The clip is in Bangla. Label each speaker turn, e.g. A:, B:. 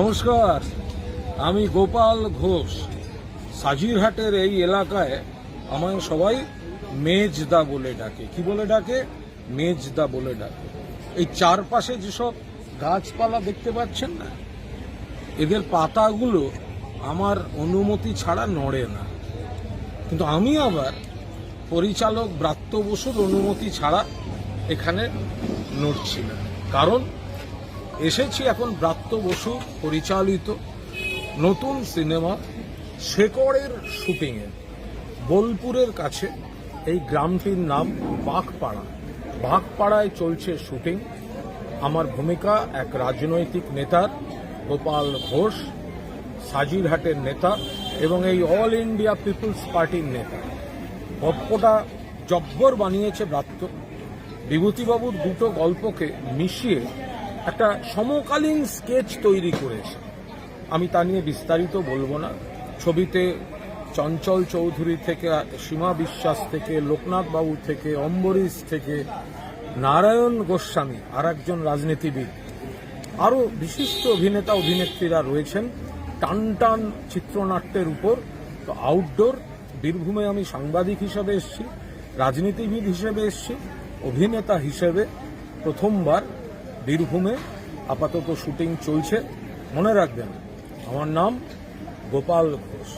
A: নমস্কার, আমি গোপাল ঘোষ। সাজিরহাটের এই এলাকায় আমায় সবাই মেজদা বলে ডাকে। কি বলে ডাকে? মেজদা বলে ডাকে। এই চারপাশে যেসব গাছপালা দেখতে পাচ্ছেন না, এদের পাতাগুলো আমার অনুমতি ছাড়া নড়ে না। কিন্তু আমি আবার পরিচালক ব্রাত্য বসুর অনুমতি ছাড়া এখানে নড়ছি না। কারণ এসেছি এখন ব্রাত্য বসু পরিচালিত নতুন সিনেমা শেকড়ের শুটিংয়ে। বোলপুরের কাছে এই গ্রামটির নাম বাঘপাড়া। বাঘপাড়ায় চলছে শুটিং। আমার ভূমিকা এক রাজনৈতিক নেতার, গোপাল ঘোষ সাজিরহাটের নেতা এবং এই অল ইন্ডিয়া পিপলস পার্টির নেতা। গল্পটা জব্বর বানিয়েছে ব্রাত্য। বিভূতিবাবুর দুটো গল্পকে মিশিয়ে একটা সমকালীন স্কেচ তৈরি করেছে। আমি তা নিয়ে বিস্তারিত বলব না। ছবিতে চঞ্চল চৌধুরী থেকে, সীমা বিশ্বাস থেকে, লোকনাথ বাবু থেকে, অম্বরীশ থেকে, নারায়ণ গোস্বামী আর একজন রাজনীতিবিদ। আরও বিশিষ্ট অভিনেতা, অভিনেত্রীরা রয়েছেন। টান টান চিত্রনাট্যের উপর, তো আউটডোর বীরভূমে আমি সাংবাদিক হিসেবে এসেছি, রাজনীতিবিদ হিসেবে এসেছি, অভিনেতা হিসেবে প্রথমবার বীরভূমে আপাতত শুটিং চলছে। মনে রাখবেন আমার নাম গোপাল ঘোষ।